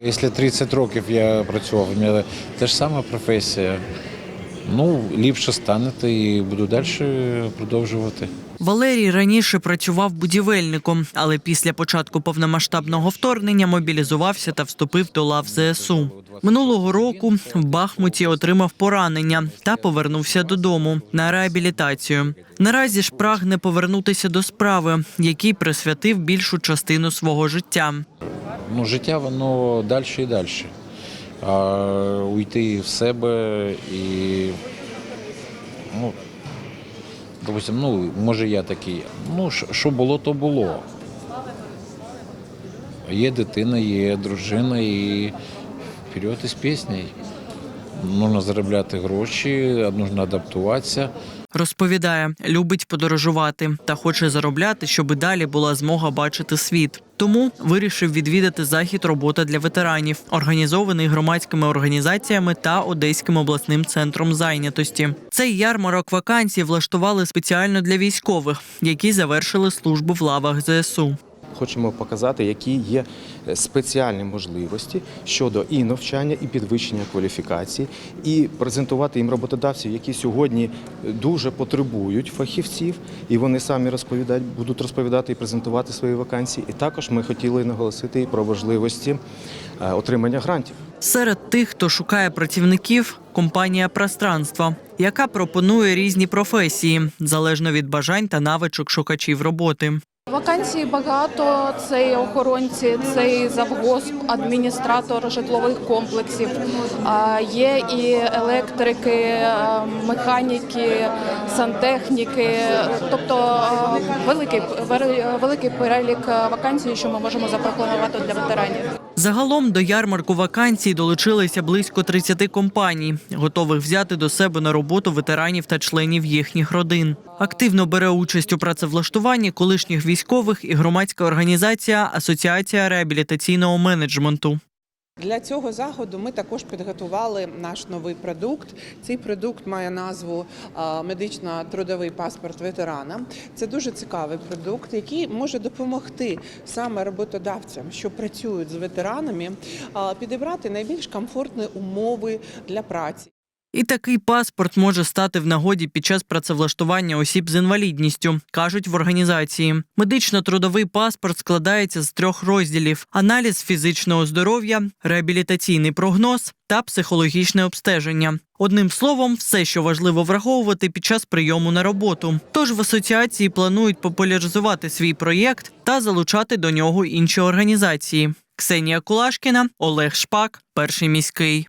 Якщо 30 років я працював, у мене те ж сама професія. Ну, ліпше станете і буду далі продовжувати. Валерій раніше працював будівельником, але після початку повномасштабного вторгнення мобілізувався та вступив до лав ЗСУ. Минулого року в Бахмуті отримав поранення та повернувся додому на реабілітацію. Наразі ж прагне повернутися до справи, якій присвятив більшу частину свого життя. Ну, життя воно далі і далі. А уйти в себе і. Ну, допустим, ну, може я такий. Ну, що- було, то було. Є дитина, є дружина і вперед із піснею. Можна заробляти гроші, нужно адаптуватися. Розповідає, любить подорожувати та хоче заробляти, щоб далі була змога бачити світ. Тому вирішив відвідати захід робота для ветеранів, організований громадськими організаціями та Одеським обласним центром зайнятості. Цей ярмарок вакансій влаштували спеціально для військових, які завершили службу в лавах ЗСУ. Хочемо показати, які є е, спеціальні можливості щодо і навчання, і підвищення кваліфікації, і презентувати їм роботодавців, які сьогодні дуже потребують фахівців, і вони самі розповідають, будуть розповідати і презентувати свої вакансії. І також ми хотіли наголосити про важливості е, отримання грантів. Серед тих, хто шукає працівників, компанія Пространство, яка пропонує різні професії залежно від бажань та навичок шукачів роботи. Вакансій багато. Це і охоронці, це і завгосп, адміністратор житлових комплексів. Є і електрики, механіки, сантехніки. Тобто великий великий перелік вакансій, що ми можемо запропонувати для ветеранів. Загалом до ярмарку вакансій долучилися близько 30 компаній, готових взяти до себе на роботу ветеранів та членів їхніх родин. Активно бере участь у працевлаштуванні колишніх військових і громадська організація Асоціація реабілітаційного менеджменту. Для цього заходу ми також підготували наш новий продукт. Цей продукт має назву медично-трудовий паспорт ветерана. Це дуже цікавий продукт, який може допомогти саме роботодавцям, що працюють з ветеранами, підібрати найбільш комфортні умови для праці. І такий паспорт може стати в нагоді під час працевлаштування осіб з інвалідністю, кажуть в організації. Медично-трудовий паспорт складається з трьох розділів: аналіз фізичного здоров'я, реабілітаційний прогноз та психологічне обстеження. Одним словом, все, що важливо враховувати під час прийому на роботу. Тож в асоціації планують популяризувати свій проєкт та залучати до нього інші організації. Ксенія Кулашкіна, Олег Шпак, перший міський.